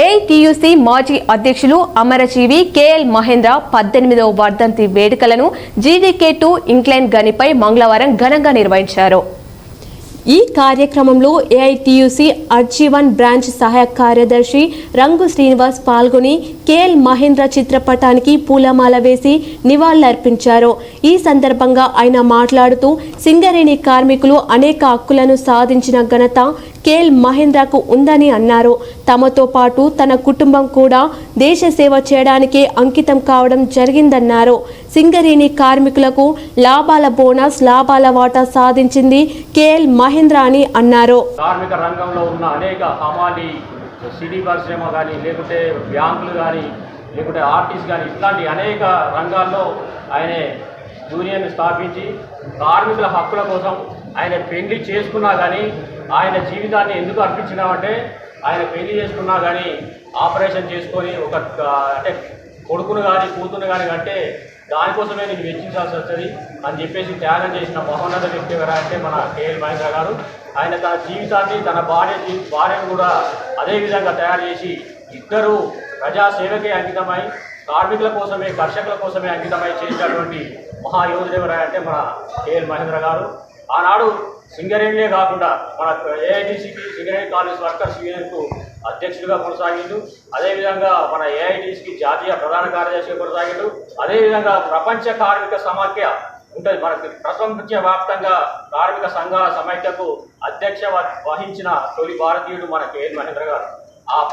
AITUC మాజీ అధ్యక్షులు అమరజీవి KL Mahindra పద్దెనిమిదవ వర్ధంతి వేడుకలను జీడీకే టూ ఇంక్లైన్ గనిపై మంగళవారం ఘనంగా నిర్వహించారు. ఈ కార్యక్రమంలో ఏఐటియుసి అర్జీవన్ బ్రాంచ్ సహాయ కార్యదర్శి రంగు శ్రీనివాస్ పాల్గొని కేఎల్ మహేంద్ర చిత్రపటానికి పూలమాల వేసి నివాళులర్పించారు. ఈ సందర్భంగా ఆయన మాట్లాడుతూ సింగరేణి కార్మికులు అనేక హక్కులను సాధించిన ఘనత కేఎల్ మహేంద్రకు ఉందని అన్నారు. తమతో పాటు తన కుటుంబం కూడా దేశ సేవ చేయడానికే అంకితం కావడం జరిగిందన్నారు. సింగరేణి కార్మికులకు లాభాల బోనస్ లాభాల వాటా సాధించింది కేఎల్ మహేంద్ర అని అన్నారు. కార్మిక రంగంలో ఉన్న అనేక హమాలి సిటీ పరిశ్రమ కానీ లేకుంటే బ్యాంకులు కానీ లేకుంటే ఆర్టీస్ కానీ ఇట్లాంటి అనేక రంగాల్లో ఆయన యూనియన్ స్థాపించి కార్మికుల హక్కుల కోసం ఆయన పెళ్ళి చేసుకున్నా కానీ ఆయన జీవితాన్ని ఎందుకు అర్పించినామంటే ఆయన పెళ్ళి చేసుకున్నా కానీ ఆపరేషన్ చేసుకొని ఒక అంటే కొడుకును కానీ కూతురు కానీ కంటే దానికోసమే నేను వెచ్చించాల్సి వస్తుంది అని చెప్పేసి త్యాగం చేసిన మహోన్నత వ్యక్తి ఎవరంటే మన కేఎల్ మహేంద్ర గారు. ఆయన తన జీవితాన్ని తన భార్య భార్యను కూడా అదే విధంగా తయారు చేసి ఇద్దరు ప్రజాసేవకే అంకితమై కార్మికుల కోసమే కర్షకుల కోసమే అంకితమై చేసినటువంటి మహాయోధుడు ఎవరంటే మన కేఎల్ మహేంద్ర గారు. ఆనాడు సింగరేణియే కాకుండా మన ఏఐటీసీకి సింగరేణి కాలేజ్ వర్కర్స్ యూనియన్కు అధ్యక్షుడిగా కొనసాగిండు. అదేవిధంగా మన ఏఐటీసీకి జాతీయ ప్రధాన కార్యదర్శిగా కొనసాగిండు. అదేవిధంగా ప్రపంచ కార్మిక సమాఖ్య ఉంటుంది. మనకి ప్రపంచ వ్యాప్తంగా కార్మిక సంఘాల సమైక్యకు అధ్యక్ష వహించిన తొలి భారతీయుడు మన కేఎల్ మహేంద్ర గారు.